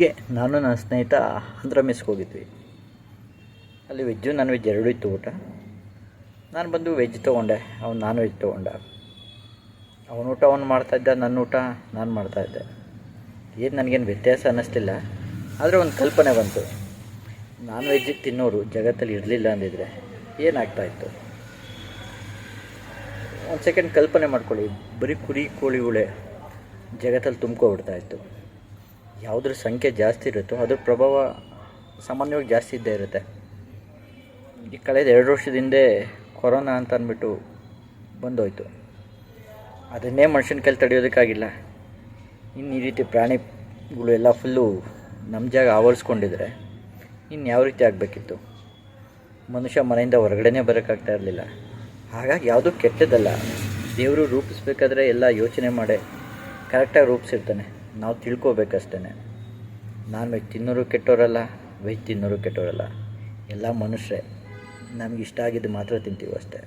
ಹೀಗೆ ನಾನು ನನ್ನ ಸ್ನೇಹಿತ ಅಂದ್ರ ಮಿಸ್ಗೆ ಹೋಗಿದ್ವಿ. ಅಲ್ಲಿ ವೆಜ್ಜು ನಾನ್ ವೆಜ್ ಎರಡು ಇತ್ತು ಊಟ. ನಾನು ಬಂದು ವೆಜ್ ತೊಗೊಂಡೆ, ಅವ್ನು ನಾನ್ ವೆಜ್ ತೊಗೊಂಡ. ಅವನ ಊಟ ಅವ್ನು ಮಾಡ್ತಾಯಿದ್ದ ನನ್ನ ಊಟ ನಾನು ಮಾಡ್ತಾಯಿದ್ದೆ ಏನು ನನಗೇನು ವ್ಯತ್ಯಾಸ ಅನ್ನಿಸ್ತಿಲ್ಲ ಆದರೆ ಒಂದು ಕಲ್ಪನೆ ಬಂತು. ನಾನ್ ವೆಜ್ ತಿನ್ನೋರು ಜಗತ್ತಲ್ಲಿ ಇರಲಿಲ್ಲ ಅಂದಿದ್ರೆ ಏನಾಗ್ತಾಯಿತ್ತು ಒಂದು ಸೆಕೆಂಡ್ ಕಲ್ಪನೆ ಮಾಡ್ಕೊಳ್ಳಿ. ಬರೀ ಕುರಿ ಕೋಳಿಗಳೇ ಜಗತ್ತಲ್ಲಿ ತುಂಬ್ಕೊಬಿಡ್ತಾ ಇತ್ತು. ಯಾವುದ್ರ ಸಂಖ್ಯೆ ಜಾಸ್ತಿ ಇರುತ್ತೋ ಅದ್ರ ಪ್ರಭಾವ ಸಾಮಾನ್ಯವಾಗಿ ಜಾಸ್ತಿ ಇದ್ದೇ ಇರುತ್ತೆ. ಈ ಕಳೆದ ಎರಡು ವರ್ಷದ ಹಿಂದೆ ಕೊರೋನಾ ಅಂತ ಅಂದ್ಬಿಟ್ಟು ಬಂದೋಯ್ತು. ಅದನ್ನೇ ಮನುಷ್ಯನ ಕೈಲಿ ತಡೆಯೋದಕ್ಕಾಗಿಲ್ಲ. ಇನ್ನು ಈ ರೀತಿ ಪ್ರಾಣಿಗಳು ಎಲ್ಲ ಫುಲ್ಲು ನಮ್ಮ ಜಾಗ ಆವರಿಸ್ಕೊಂಡಿದ್ರೆ ಇನ್ನು ಯಾವ ರೀತಿ ಆಗಬೇಕಿತ್ತು? ಮನುಷ್ಯ ಮನೆಯಿಂದ ಹೊರಗಡೆನೇ ಬರೋಕ್ಕಾಗ್ತಾ ಇರಲಿಲ್ಲ. ಹಾಗಾಗಿ ಯಾವುದೂ ಕೆಟ್ಟದಲ್ಲ ದೇವರು ರೂಪಿಸ್ಬೇಕಾದ್ರೆ ಎಲ್ಲ ಯೋಚನೆ ಮಾಡೇ ಕರೆಕ್ಟಾಗಿ ರೂಪಿಸಿರ್ತಾನೆ. ನಾವು ತಿಳ್ಕೊಬೇಕಷ್ಟೇ ನಾನ್ ವೆಜ್ ತಿನ್ನೋರು ಕೆಟ್ಟೋರಲ್ಲ, ವೆಜ್ ತಿನ್ನೋರು ಕೆಟ್ಟೋರಲ್ಲ. ಎಲ್ಲ ಮನುಷ್ಯರೇ. ನಮ್ಗೆ ಇಷ್ಟ ಆಗಿದ್ದು ಮಾತ್ರ ತಿಂತೀವಿ ಅಷ್ಟೇ.